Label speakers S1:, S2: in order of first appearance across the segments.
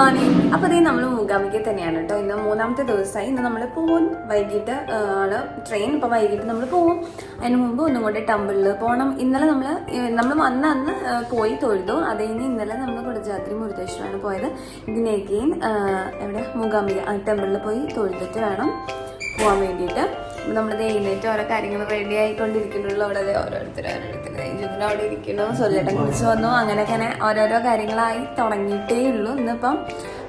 S1: Morning അപ്പോൾ ഇതേ നമ്മൾ മൂകാംബിക തന്നെയാണ് കേട്ടോ. ഇന്ന് മൂന്നാമത്തെ ദിവസമായി ഇന്ന് നമ്മൾ പോകും വൈകിട്ട് ആണ് ട്രെയിൻ ഇപ്പോൾ വൈകിട്ട് നമ്മൾ പോകും അതിന് മുമ്പ് ഒന്നും കൂടെ ടെമ്പിളിൽ പോകണം ഇന്നലെ നമ്മൾ നമ്മൾ വന്ന അന്ന് പോയി തൊഴുതു. അത് കഴിഞ്ഞ് ഇന്നലെ നമ്മൾ കുടജാത്രി മുരുദേശ്വരമാണ് പോയത്. ഇതിനേക്കെയും എവിടെ? മൂകാംബിക ടെമ്പിളിൽ പോയി തൊഴുതിട്ട് വേണം പോകാൻ വേണ്ടിയിട്ട്. നമ്മളത് എഴുന്നേറ്റ് ഓരോ കാര്യങ്ങൾ റെഡി ആയിക്കൊണ്ടിരിക്കുന്നുള്ളൂ. അവിടെ അതെ ഓരോരുത്തർ ഓരോരുത്തർ ജുഗിന് അവിടെ ഇരിക്കണു സൊല്ലേട്ടൻ കുറിച്ച് വന്നു. അങ്ങനെ അങ്ങനെ ഓരോരോ കാര്യങ്ങളായി തുടങ്ങിയിട്ടേ ഉള്ളൂ. ഇന്നിപ്പം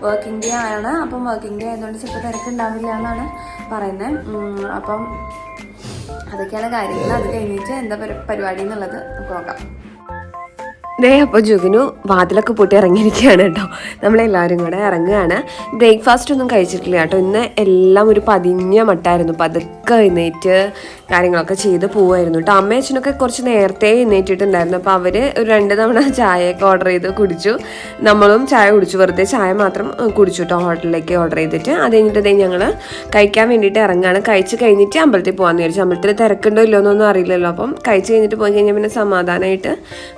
S1: വർക്കിംഗ് ഡേ ആണ്. അപ്പം വർക്കിംഗ് ഡേ ആയതുകൊണ്ട് ചിലപ്പോൾ തിരക്കുണ്ടാവില്ല എന്നാണ് പറയുന്നത് അപ്പം അതൊക്കെയാണ് കാര്യങ്ങൾ. അത് കഴിഞ്ഞിട്ട് എന്താ പരിപാടി എന്നുള്ളത് നമുക്ക് നോക്കാം
S2: ദേ അപ്പോൾ ജുഗിനു വാതിലൊക്കെ പൂട്ടി ഇറങ്ങിയിരിക്കുകയാണ് കേട്ടോ. നമ്മളെല്ലാവരും കൂടെ ഇറങ്ങുകയാണ്. ബ്രേക്ക്ഫാസ്റ്റ് ഒന്നും കഴിച്ചിട്ടില്ല കേട്ടോ. ഇന്ന് എല്ലാം ഒരു പതിഞ്ഞ മട്ടായിരുന്നു. പതുക്കെ എഴുന്നേറ്റ് കാര്യങ്ങളൊക്കെ ചെയ്ത് പോവായിരുന്നു കേട്ടോ. അമ്മയും അച്ഛനൊക്കെ കുറച്ച് നേരത്തെ എഴുന്നേറ്റിട്ടുണ്ടായിരുന്നു അപ്പോൾ അവർ ഒരു രണ്ട് തവണ ചായയൊക്കെ ഓർഡർ ചെയ്ത് കുടിച്ചു. നമ്മളും ചായ കുടിച്ചു. വെറുതെ ചായ മാത്രം കുടിച്ചു കേട്ടോ ഹോട്ടലിലേക്ക് ഓർഡർ ചെയ്തിട്ട്. അത് കഴിഞ്ഞിട്ട് അതേ ഞങ്ങൾ കഴിക്കാൻ വേണ്ടിയിട്ട് ഇറങ്ങുകയാണ്. കഴിച്ച് കഴിഞ്ഞിട്ട് അമ്പലത്തിൽ പോകാമെന്ന് വിചാരിച്ചു. അമ്പലത്തിൽ തിരക്കുണ്ടോ ഇല്ലയോ എന്നൊന്നും അറിയില്ലല്ലോ. അപ്പം കഴിച്ച് കഴിഞ്ഞിട്ട് പോയി കഴിഞ്ഞാൽ പിന്നെ സമാധാനമായിട്ട്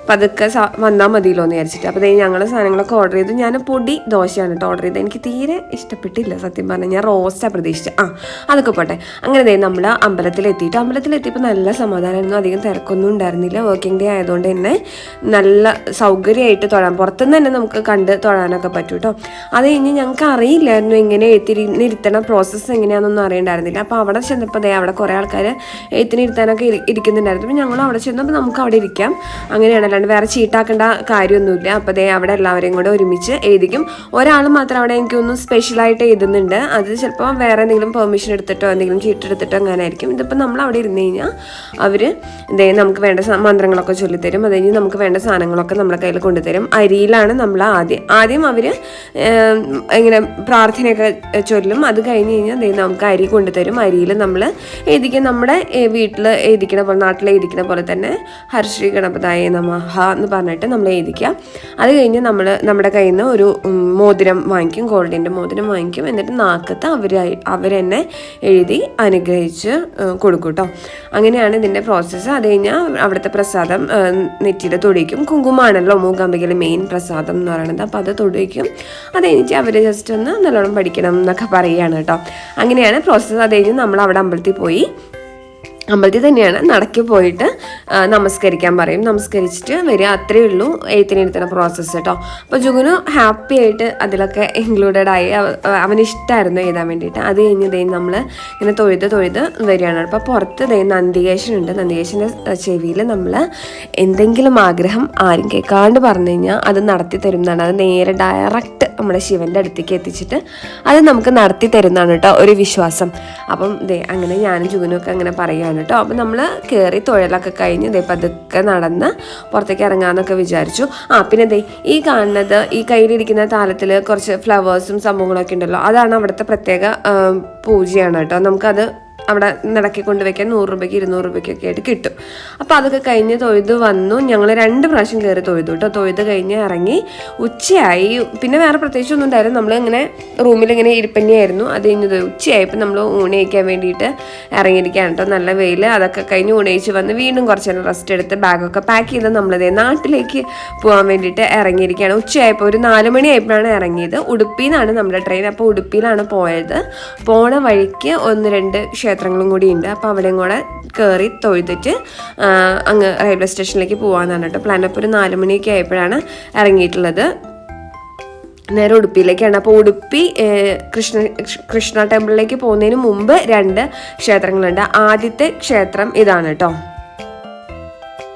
S2: പതുക്കെ വന്നാൽ മതിയല്ലോ എന്ന് വിചാരിച്ചിട്ട്. അപ്പോൾ ഞങ്ങൾ സാധനങ്ങളൊക്കെ ഓർഡർ ചെയ്തു. ഞാൻ പൊടി ദോശയാണ് കേട്ടോ ഓർഡർ ചെയ്തത്. എനിക്ക് തീരെ ഇഷ്ടപ്പെട്ടില്ല സത്യം പറഞ്ഞാൽ ഞാൻ റോസ്റ്റാണ് പ്രതീക്ഷിച്ചത് ആ അതൊക്കെ പോട്ടെ. അങ്ങനെ നമ്മൾ അമ്പലത്തിലെത്തിയിട്ട് അമ്പലത്തിലെത്തിയപ്പോൾ നല്ല സമാധാനമായിരുന്നു. അധികം തിരക്കൊന്നും ഉണ്ടായിരുന്നില്ല. വർക്കിംഗ് ഡേ ആയതുകൊണ്ട് തന്നെ നല്ല സൗകര്യമായിട്ട് തൊഴാൻ പുറത്തുനിന്ന് തന്നെ നമുക്ക് കണ്ട് തൊഴാനൊക്കെ പറ്റും കേട്ടോ അത് കഴിഞ്ഞ് ഞങ്ങൾക്ക് അറിയില്ലായിരുന്നു എങ്ങനെ എഴുത്തിരുത്തണ പ്രോസസ്സ് എങ്ങനെയാണെന്നൊന്നും അറിയണ്ടായിരുന്നില്ല. അപ്പോൾ അവിടെ ചെന്നപ്പോൾ ദേ അവിടെ കുറേ ആൾക്കാർ എഴുത്തിനിരുത്താനൊക്കെ ഇരി- ഇരിക്കുന്നുണ്ടായിരുന്നു. അപ്പോൾ ഞങ്ങൾ അവിടെ ചെന്നപ്പോൾ നമുക്ക് അവിടെ ഇരിക്കാം. അങ്ങനെയാണ്. അല്ലാണ്ട് വേറെ ചീട്ടാക്കേണ്ട കാര്യമൊന്നുമില്ല. അപ്പോൾ ദേ അവിടെ എല്ലാവരെയും കൂടെ ഒരുമിച്ച് എഴുതിക്കും. ഒരാൾ മാത്രം അവിടെ എനിക്കൊന്നും സ്പെഷ്യലായിട്ട് എഴുതുന്നുണ്ട്. അത് ചിലപ്പോൾ വേറെ എന്തെങ്കിലും പെർമിഷൻ എടുത്തിട്ടോ എന്തെങ്കിലും ചീട്ടെടുത്തിട്ടോ അങ്ങനെ ആയിരിക്കും ഇതിപ്പോൾ നമ്മൾ അവിടെ ഇരുന്ന് കഴിഞ്ഞാൽ അവർ ദേ നമുക്ക് വേണ്ട മന്ത്രങ്ങളൊക്കെ ചൊല്ലിത്തരും. അത് കഴിഞ്ഞ് നമുക്ക് വേണ്ട സാധനങ്ങളൊക്കെ നമ്മളെ കയ്യിൽ കൊണ്ടുതരും. അരിയിലാണ് നമ്മൾ ആദ്യം. ആദ്യം അവർ ഇങ്ങനെ പ്രാർത്ഥനയൊക്കെ ചൊല്ലും. അത് കഴിഞ്ഞ് കഴിഞ്ഞാൽ ദേ നമുക്ക് അരി കൊണ്ടുതരും. അരിയിൽ നമ്മൾ എഴുതിക്കും. നമ്മുടെ വീട്ടിൽ എഴുതിക്കണ പോലെ നാട്ടിൽ എഴുതിക്കണ പോലെ തന്നെ ഹർശ്രീ ഗണപതായ നമഹ എന്ന് പറഞ്ഞിട്ട് നമ്മൾ എഴുതിക്കുക അത് കഴിഞ്ഞ് നമ്മൾ നമ്മുടെ കയ്യിൽ നിന്ന് ഒരു മോതിരം വാങ്ങിക്കും ഗോൾഡിന്റെ മോതിരം വാങ്ങിക്കും. എന്നിട്ട് നാക്കത്ത് അവർ അവരെന്നെ എഴുതി അനുഗ്രഹിച്ച് കൊടുക്കും കേട്ടോ അങ്ങനെയാണ് ഇതിന്റെ പ്രോസസ്സ് അത് കഴിഞ്ഞാൽ അവിടുത്തെ പ്രസാദം നെറ്റിയിൽ തൊടിക്കും. കുങ്കുമാണല്ലോ മൂകാംബികയിലെ മെയിൻ പ്രസാദം എന്ന് പറയുന്നത് അപ്പോൾ അത് തൊടിക്കും. അത് കഴിഞ്ഞിട്ട് അവർ ജസ്റ്റ് ഒന്ന് നല്ലോണം പഠിക്കണം എന്നൊക്കെ പറയുകയാണ് കേട്ടോ അങ്ങനെയാണ് പ്രോസസ്സ് അത് കഴിഞ്ഞ് നമ്മൾ അവിടെ അമ്പലത്തിൽ പോയി അമ്പലത്തിൽ തന്നെയാണ് നടക്കി പോയിട്ട് നമസ്കരിക്കാൻ പറയും. നമസ്കരിച്ചിട്ട് വരിക. അത്രയേ ഉള്ളൂ എഴുത്തിനെഴുത്തുന്ന പ്രോസസ്സ് കേട്ടോ. അപ്പോൾ ജുഗുനു ഹാപ്പി ആയിട്ട് അതിലൊക്കെ ഇൻക്ലൂഡഡ് ആയി. അവനിഷ്ടമായിരുന്നു എഴുതാൻ വേണ്ടിയിട്ട്. അത് കഴിഞ്ഞ് ദൈവം നമ്മൾ ഇങ്ങനെ തൊഴുത് തൊഴുത് വരികയാണ്. അപ്പോൾ പുറത്ത് ദേ നന്ദികേശൻ ഉണ്ട്. നന്ദികേശന്റെ ചെവിയിൽ നമ്മൾ എന്തെങ്കിലും ആഗ്രഹം ആരും കേൾക്കാണ്ട് പറഞ്ഞു കഴിഞ്ഞാൽ അത് നടത്തി തരുന്നതാണ് അത് നേരെ ഡയറക്റ്റ് നമ്മുടെ ശിവന്റെ അടുത്തേക്ക് എത്തിച്ചിട്ട് അത് നമുക്ക് നടത്തി തരുന്നതാണ് കേട്ടോ ഒരു വിശ്വാസം. അപ്പം ദേ അങ്ങനെ ഞാനും ജൂനും ഒക്കെ അങ്ങനെ പറയുകയാണ് കേട്ടോ അപ്പം നമ്മൾ കയറി തൊഴിലൊക്കെ കഴിഞ്ഞ് ദേ പതുക്കെ നടന്ന് പുറത്തേക്ക് ഇറങ്ങാമെന്നൊക്കെ വിചാരിച്ചു. ആ പിന്നെ ദേ ഈ കാണുന്നത് ഈ കയ്യിലിരിക്കുന്ന താലത്തിൽ കുറച്ച് ഫ്ലവേഴ്സും സംഭവങ്ങളൊക്കെ ഉണ്ടല്ലോ. അതാണ് അവിടുത്തെ പ്രത്യേക പൂജയാണ് കേട്ടോ നമുക്കത് അവിടെ നടക്കി കൊണ്ടുവയ്ക്കാൻ നൂറ് രൂപയ്ക്ക് ഇരുന്നൂറ് രൂപയ്ക്കൊക്കെ ആയിട്ട് കിട്ടും. അപ്പോൾ അതൊക്കെ കഴിഞ്ഞ് തൊഴുത് വന്നു. ഞങ്ങൾ രണ്ട് പ്രാവശ്യം കയറി തൊഴുതു കേട്ടോ. തൊഴുത് കഴിഞ്ഞ് ഇറങ്ങി ഉച്ചയായി. പിന്നെ വേറെ പ്രത്യേകിച്ച് ഒന്നും ഉണ്ടായിരുന്നു നമ്മളിങ്ങനെ റൂമിലിങ്ങനെ ഇരിപ്പന്നെയായിരുന്നു അത് കഴിഞ്ഞത് ഉച്ചയായപ്പോൾ നമ്മൾ ഊണയിക്കാൻ വേണ്ടിയിട്ട് ഇറങ്ങിയിരിക്കുകയാണ് കേട്ടോ. നല്ല വെയിൽ അതൊക്കെ കഴിഞ്ഞ് ഊണയിച്ച് വന്ന് വീണ്ടും കുറച്ച് നേരം റെസ്റ്റ് എടുത്ത് ബാഗൊക്കെ പാക്ക് ചെയ്ത് നമ്മളിതേ നാട്ടിലേക്ക് പോകാൻ വേണ്ടിയിട്ട് ഇറങ്ങിയിരിക്കുകയാണ്. ഉച്ചയായപ്പോൾ ഒരു നാല് മണി ആയപ്പോഴാണ് ഇറങ്ങിയത്. ഉടുപ്പിയിൽ നിന്നാണ് നമ്മുടെ ട്രെയിൻ അപ്പോൾ ഉടുപ്പിയിലാണ് പോയത്. പോണ വഴിക്ക് ഒന്ന് രണ്ട് ക്ഷേത്രങ്ങളും കൂടി ഉണ്ട് അപ്പോൾ അവിടെയും കൂടെ കയറി തൊഴുതിട്ട് അങ്ങ് റെയിൽവേ സ്റ്റേഷനിലേക്ക് പോകാമെന്നാണ് കേട്ടോ പ്ലാൻ അപ്പോൾ ഒരു നാല് മണിയൊക്കെ ആയപ്പോഴാണ് ഇറങ്ങിയിട്ടുള്ളത് നേരെ ഉടുപ്പിയിലേക്കാണ്. അപ്പോൾ ഉടുപ്പി കൃഷ്ണ കൃഷ്ണ ടെമ്പിളിലേക്ക് പോകുന്നതിന് മുമ്പ് രണ്ട് ക്ഷേത്രങ്ങളുണ്ട്. ആദ്യത്തെ ക്ഷേത്രം ഇതാണ് കേട്ടോ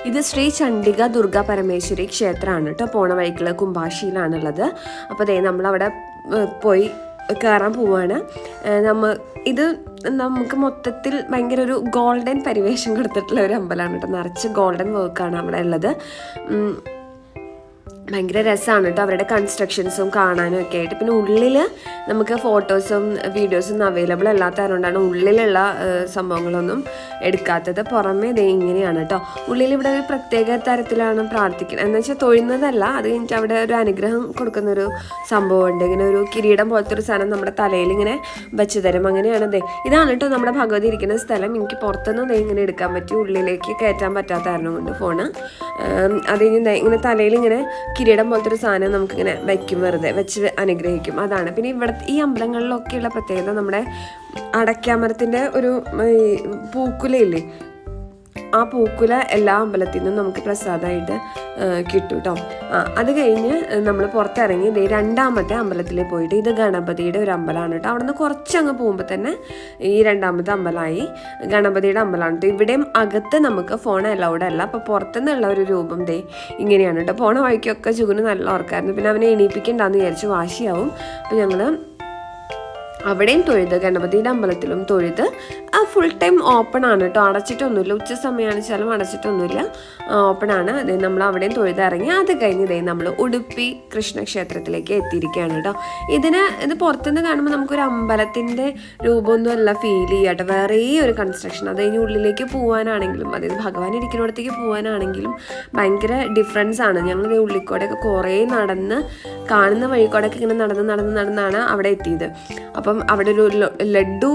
S2: ഇത് ശ്രീ ചണ്ഡിക ദുർഗ പരമേശ്വരി ക്ഷേത്രമാണ് കേട്ടോ പോണ വഴിക്കുള്ള കുംഭാഷിയിലാണുള്ളത് അപ്പോൾ ദേ നമ്മളവിടെ പോയി കയറാൻ പോവാണ്. നമ്മൾ നമ്മ ഇത് നമുക്ക് മൊത്തത്തിൽ ഭയങ്കര ഒരു ഗോൾഡൻ പരിവേഷം കൊടുത്തിട്ടുള്ള ഒരു അമ്പലമാണ് കേട്ടോ. നിറച്ച് ഗോൾഡൻ വർക്കാണ് അവിടെ ഉള്ളത്. ഭയങ്കര രസമാണ് കേട്ടോ അവരുടെ കൺസ്ട്രക്ഷൻസും കാണാനും ഒക്കെ ആയിട്ട്. പിന്നെ ഉള്ളിൽ നമുക്ക് ഫോട്ടോസും വീഡിയോസും അവൈലബിൾ അല്ലാത്ത അല്ലാത്തതുകൊണ്ടാണ് ഉള്ളിലുള്ള സംഭവങ്ങളൊന്നും എടുക്കാത്തത്. പുറമേ ദേ ഇങ്ങനെയാണ് കേട്ടോ ഉള്ളിൽ ഇവിടെ ഒരു പ്രത്യേക തരത്തിലാണ് പ്രാർത്ഥിക്കുന്നത് എന്ന് വെച്ചാൽ തൊഴുന്നതല്ല അത് കഴിഞ്ഞിട്ട് അവിടെ ഒരു അനുഗ്രഹം കൊടുക്കുന്ന ഒരു സംഭവമുണ്ട്. ഇങ്ങനെ ഒരു കിരീടം പോലത്തെ ഒരു സാധനം നമ്മുടെ തലയിൽ ഇങ്ങനെ വെച്ച് തരും. അങ്ങനെയാണ് ദേ. ഇതാണ് കേട്ടോ നമ്മുടെ ഭഗവതി ഇരിക്കുന്ന സ്ഥലം. എനിക്ക് പുറത്തുനിന്ന് ദേ ഇങ്ങനെ എടുക്കാൻ പറ്റി. ഉള്ളിലേക്ക് കയറ്റാൻ പറ്റാത്ത കാരണം കൊണ്ട് ഫോണ്. അത് കഴിഞ്ഞ് ദേ ഇങ്ങനെ തലയിൽ ഇങ്ങനെ കിരീടം പോലത്തെ ഒരു സാധനം നമുക്കിങ്ങനെ വയ്ക്കും വെറുതെ. വെച്ച് അനുഗ്രഹിക്കും. അതാണ്. പിന്നെ ഇവിടെ ഈ അമ്പലങ്ങളിലൊക്കെയുള്ള പ്രത്യേകത നമ്മുടെ അടയ്ക്കാമരത്തിന്റെ ഒരു പൂക്കുലയില്ലേ? ആ പൂക്കുല എല്ലാ അമ്പലത്തിൽ നിന്നും നമുക്ക് പ്രസാദമായിട്ട് കിട്ടും കേട്ടോ ആ അത് കഴിഞ്ഞ് നമ്മൾ പുറത്തിറങ്ങി ഇതേ രണ്ടാമത്തെ അമ്പലത്തിൽ പോയിട്ട് ഇത് ഗണപതിയുടെ ഒരു അമ്പലമാണ് കേട്ടോ. അവിടെ നിന്ന് കുറച്ചങ്ങ് പോകുമ്പോൾ തന്നെ ഈ രണ്ടാമത്തെ അമ്പലമായി ഗണപതിയുടെ അമ്പലമാണ് കേട്ടോ. ഇവിടെയും അകത്ത് നമുക്ക് ഫോൺ അലൗഡ് അല്ല. അപ്പോൾ പുറത്തുനിന്നുള്ള ഒരു രൂപം ദേ ഇങ്ങനെയാണ് കേട്ടോ. പോണ വഴിക്കൊക്കെ ചുഗുന് നല്ല ഓർക്കായിരുന്നു പിന്നെ അവനെ എണീപ്പിക്കണ്ടെന്ന് വിചാരിച്ച് വാശിയാവും. അപ്പോൾ ഞങ്ങൾ അവിടെയും തൊഴുത് ഗണപതിയുടെ അമ്പലത്തിലും തൊഴുത് ആ ഫുൾ ടൈം ഓപ്പൺ ആണ് കേട്ടോ അടച്ചിട്ടൊന്നുമില്ല. ഉച്ച സമയമാണ് ചിലവ് അടച്ചിട്ടൊന്നുമില്ല ഓപ്പൺ ആണ്. അത് നമ്മൾ അവിടെയും തൊഴുതിറങ്ങി അത് കഴിഞ്ഞ് ഇതേ നമ്മൾ ഉടുപ്പി കൃഷ്ണക്ഷേത്രത്തിലേക്ക് എത്തിയിരിക്കുകയാണ് കേട്ടോ ഇതിന് ഇത് പുറത്തുനിന്ന് കാണുമ്പോൾ നമുക്കൊരു അമ്പലത്തിന്റെ രൂപമൊന്നും അല്ല ഫീൽ ചെയ്യുക കേട്ടോ വേറെ ഒരു കൺസ്ട്രക്ഷൻ അത് കഴിഞ്ഞ് ഉള്ളിലേക്ക് പോകാനാണെങ്കിലും അതായത് ഭഗവാൻ ഇരിക്കുന്നിടത്തേക്ക് പോകാനാണെങ്കിലും ഭയങ്കര ഡിഫറൻസ് ആണ്. ഞങ്ങൾ ഉള്ളിക്കൂടെയൊക്കെ കുറേ നടന്ന് കാണുന്ന വഴിക്കൂടെയൊക്കെ ഇങ്ങനെ നടന്ന് നടന്ന് നടന്നാണ് അവിടെ എത്തിയത്. അപ്പം അവിടെ ഒരു ലഡു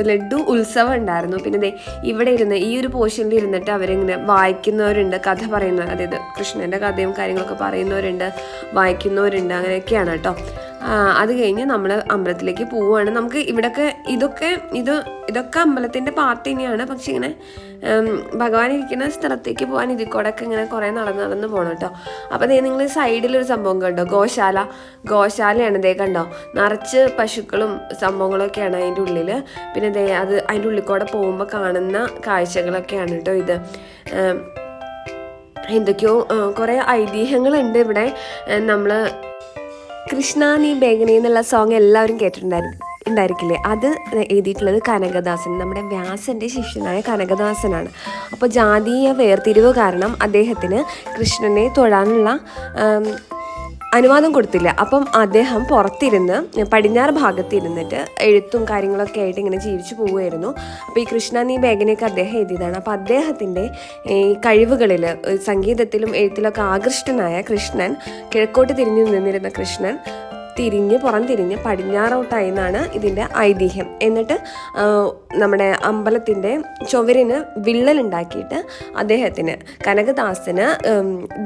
S2: ലഡു ഉത്സവം ഉണ്ടായിരുന്നു. പിന്നെ ദേ ഇവിടെ ഇരുന്ന് ഈ ഒരു പോർഷനിൽ ഇരുന്നിട്ട് അവരിങ്ങനെ വായിക്കുന്നവരുണ്ട് കഥ പറയുന്നവർ അതായത് കൃഷ്ണന്റെ കഥയും കാര്യങ്ങളൊക്കെ പറയുന്നവരുണ്ട് വായിക്കുന്നവരുണ്ട് അങ്ങനെയൊക്കെയാണ് കേട്ടോ. അത് കഴിഞ്ഞ് നമ്മൾ അമ്പലത്തിലേക്ക് പോവുകയാണ്. നമുക്ക് ഇവിടൊക്കെ ഇതൊക്കെ ഇത് ഇതൊക്കെ അമ്പലത്തിന്റെ പാർട്ട് തന്നെയാണ്. പക്ഷെ ഇങ്ങനെ ഭഗവാൻ ഇരിക്കുന്ന സ്ഥലത്തേക്ക് പോകാൻ ഇതിൽ കൂടെ ഒക്കെ ഇങ്ങനെ കുറേ നടന്ന് നടന്ന് പോകണം കേട്ടോ. അപ്പോൾ ദേ നിങ്ങൾ സൈഡിലൊരു സംഭവം കണ്ടോ? ഗോശാല ഗോശാലയാണ് ഇതേ കണ്ടോ? നിറച്ച് പശുക്കളും സംഭവങ്ങളൊക്കെയാണ് അതിന്റെ ഉള്ളിൽ പിന്നെ ദേ അത് അതിന്റെ ഉള്ളിൽ കൂടെ പോകുമ്പോൾ കാണുന്ന കാഴ്ചകളൊക്കെയാണ് കേട്ടോ ഇത്. എന്തൊക്കെയോ കുറേ ഐതിഹ്യങ്ങളുണ്ട് ഇവിടെ. നമ്മൾ കൃഷ്ണ നീ ബേഗനി എന്നുള്ള സോങ് എല്ലാവരും കേട്ടിട്ടുണ്ടായിരുന്നു ഉണ്ടായിരിക്കില്ലേ? അത് എഴുതിയിട്ടുള്ളത് കനകദാസൻ നമ്മുടെ വ്യാസന്റെ ശിഷ്യനായ കനകദാസനാണ്. അപ്പോൾ ജാതീയ വേർതിരിവ് കാരണം അദ്ദേഹത്തിന് കൃഷ്ണനെ തൊഴാനുള്ള അനുവാദം കൊടുത്തില്ല. അപ്പം അദ്ദേഹം പുറത്തിരുന്ന് പടിഞ്ഞാറ് ഭാഗത്ത് ഇരുന്നിട്ട് എഴുത്തും കാര്യങ്ങളൊക്കെ ആയിട്ട് ഇങ്ങനെ ജീവിച്ചു പോവുമായിരുന്നു അപ്പോൾ ഈ കൃഷ്ണ നീ ബേഗനെയൊക്കെ അദ്ദേഹം എഴുതിയതാണ്. അപ്പോൾ അദ്ദേഹത്തിന്റെ ഈ കഴിവുകളിൽ സംഗീതത്തിലും എഴുത്തിലൊക്കെ ആകൃഷ്ടനായ കൃഷ്ണൻ കിഴക്കോട്ട് തിരിഞ്ഞു നിന്നിരുന്ന കൃഷ്ണൻ തിരിഞ്ഞ് പുറം തിരിഞ്ഞ് പടിഞ്ഞാറോട്ടായി എന്നാണ് ഇതിന്റെ ഐതിഹ്യം. എന്നിട്ട് നമ്മുടെ അമ്പലത്തിന്റെ ചുവരിന് വിള്ളലുണ്ടാക്കിയിട്ട് അദ്ദേഹത്തിന് കനകദാസന്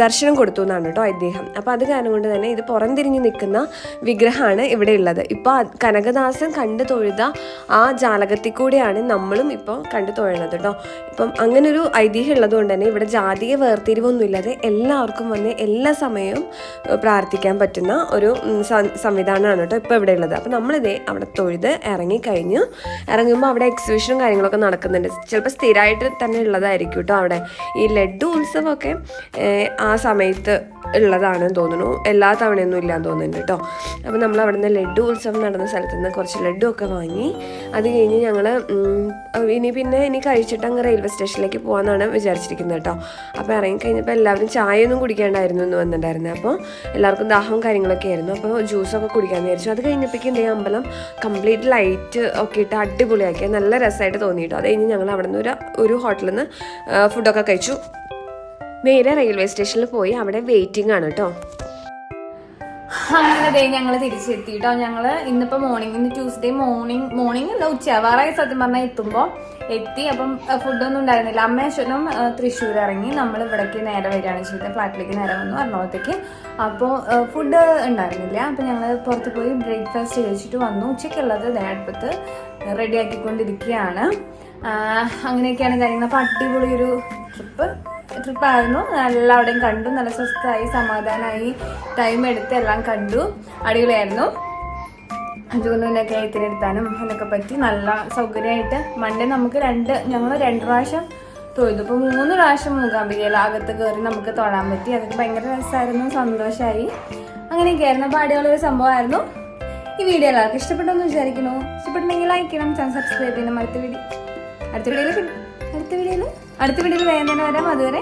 S2: ദർശനം കൊടുത്തു എന്നാണ് കേട്ടോ ഐതിഹ്യം. അപ്പോൾ അത് കാരണം കൊണ്ട് തന്നെ ഇത് പുറം തിരിഞ്ഞ് നിൽക്കുന്ന വിഗ്രഹമാണ് ഇവിടെ ഉള്ളത്. ഇപ്പോൾ കനകദാസൻ കണ്ടു തൊഴുത ആ ജാലകത്തിൽ കൂടെയാണ് നമ്മളും ഇപ്പോൾ കണ്ടു തൊഴുന്നത് കേട്ടോ. ഇപ്പം അങ്ങനൊരു ഐതിഹ്യം ഉള്ളതുകൊണ്ട് തന്നെ ഇവിടെ ജാതീയ വേർതിരിവൊന്നുമില്ലാതെ എല്ലാവർക്കും വന്ന് എല്ലാ സമയവും പ്രാർത്ഥിക്കാൻ പറ്റുന്ന ഒരു സംവിധാനമാണ് കേട്ടോ ഇപ്പോൾ ഇവിടെ ഉള്ളത്. അപ്പോൾ നമ്മളിതേ അവിടെ തൊഴുത് ഇറങ്ങിക്കഴിഞ്ഞു. ഇറങ്ങുമ്പോൾ അവിടെ എക്സിബിഷനും കാര്യങ്ങളൊക്കെ നടക്കുന്നുണ്ട്. ചിലപ്പോൾ സ്ഥിരമായിട്ട് തന്നെ ഉള്ളതായിരിക്കും കേട്ടോ അവിടെ. ഈ ലഡു ഉത്സവമൊക്കെ ആ സമയത്ത് ഉള്ളതാണെന്ന് തോന്നുന്നു. എല്ലാ തവണയൊന്നും ഇല്ലാന്ന് തോന്നുന്നുണ്ട് കേട്ടോ. അപ്പോൾ നമ്മൾ അവിടെ നിന്ന് ലഡു ഉത്സവം നടന്ന സ്ഥലത്ത് നിന്ന് കുറച്ച് ലഡു ഒക്കെ വാങ്ങി. അത് കഴിഞ്ഞ് ഞങ്ങൾ ഇനി പിന്നെ ഇനി കഴിച്ചിട്ട് അങ്ങ് റെയിൽവേ സ്റ്റേഷനിലേക്ക് പോകാമെന്നാണ് വിചാരിച്ചിരിക്കുന്നത് കേട്ടോ. അപ്പോൾ ഇറങ്ങിക്കഴിഞ്ഞപ്പോൾ എല്ലാവരും ചായയൊന്നും കുടിക്കേണ്ടായിരുന്നു എന്ന് വന്നിട്ടുണ്ടായിരുന്നത് അപ്പോൾ എല്ലാവർക്കും ദാഹവും കാര്യങ്ങളൊക്കെ ആയിരുന്നു. അപ്പോൾ ജ്യൂസൊക്കെ കുടിക്കാൻ വിചാരിച്ചു. അത് കഴിഞ്ഞപ്പോഴേക്കും എന്റെ അമ്പലം കംപ്ലീറ്റ് ലൈറ്റ് ഒക്കെ ഇട്ട് അടിപൊളിയാക്കി. നല്ല രസമായിട്ട് തോന്നിയിട്ടു. അത് കഴിഞ്ഞ് ഞങ്ങൾ അവിടെ നിന്ന് ഒരു ഒരു ഹോട്ടലിൽ നിന്ന് ഫുഡൊക്കെ കഴിച്ചു. നേരെ റെയിൽവേ സ്റ്റേഷനിൽ പോയി. അവിടെ വെയിറ്റിംഗ് ആണ് കേട്ടോ
S1: ദേ ഞങ്ങൾ തിരിച്ചെത്തി കേട്ടോ ഞങ്ങൾ ഇന്നിപ്പോ മോർണിംഗ് ഇന്ന് ട്യൂസ്ഡേ മോർണിംഗ് മോർണിംഗ് അല്ല ഉച്ചയാവാറായി സത്യം പറഞ്ഞാൽ എത്തുമ്പോൾ എത്തി. അപ്പം ഫുഡൊന്നും ഉണ്ടായിരുന്നില്ല. അമ്മേശ്വരം തൃശ്ശൂർ ഇറങ്ങി. നമ്മൾ ഇവിടേക്ക് നേരെ വരികയാണ് ചെയ്തത്. ഫ്ലാറ്റിലേക്ക് നേരെ വന്നു എറണാകുളത്തേക്ക്. അപ്പോൾ ഫുഡ് ഉണ്ടായിരുന്നില്ല. അപ്പം ഞങ്ങൾ പുറത്ത് പോയി ബ്രേക്ക്ഫാസ്റ്റ് കഴിച്ചിട്ട് വന്നു. ഉച്ചയ്ക്കുള്ളത് ദേ റെഡിയാക്കിക്കൊണ്ടിരിക്കുകയാണ് അങ്ങനെയൊക്കെയാണ് കാര്യങ്ങൾ. അപ്പോൾ അടിപൊളിയൊരു ട്രിപ്പ് ട്രിപ്പായിരുന്നു. നല്ല അവിടെയും കണ്ടു. നല്ല സ്വസ്ഥമായി സമാധാനമായി ടൈം എടുത്ത് എല്ലാം കണ്ടു. അടിപൊളിയായിരുന്നു. ജൂണിനൊക്കെ എഴുത്തിനെടുത്താനും അതിനൊക്കെ പറ്റി നല്ല സൗകര്യമായിട്ട് മൺഡേ നമുക്ക് രണ്ട് ഞങ്ങൾ രണ്ട് പ്രാവശ്യം തൊഴുതു. ഇപ്പോൾ മൂന്ന് പ്രാവശ്യം മൂകാംബികയിൽ അകത്ത് കയറി നമുക്ക് തൊഴാൻ പറ്റി. അതൊക്കെ ഭയങ്കര രസമായിരുന്നു സന്തോഷമായി. അങ്ങനെയൊക്കെയായിരുന്നു. അപ്പോൾ അടിപൊളിയൊരു സംഭവമായിരുന്നു. ഈ വീഡിയോ എല്ലാവർക്കും ഇഷ്ടപ്പെട്ടെന്ന് വിചാരിക്കുന്നു. ഇഷ്ടപ്പെട്ടുണ്ടെങ്കിൽ ലൈക്ക് ചെയ്യണം ചാനൽ സബ്സ്ക്രൈബ് ചെയ്യണം. അടുത്ത വീഡിയോ അടുത്ത വീഡിയോയിൽ അടുത്ത വീഡിയോയിൽ അടുത്ത വീഡിയോയിൽ വേഗം തന്നെ വരാം. അതുവരെ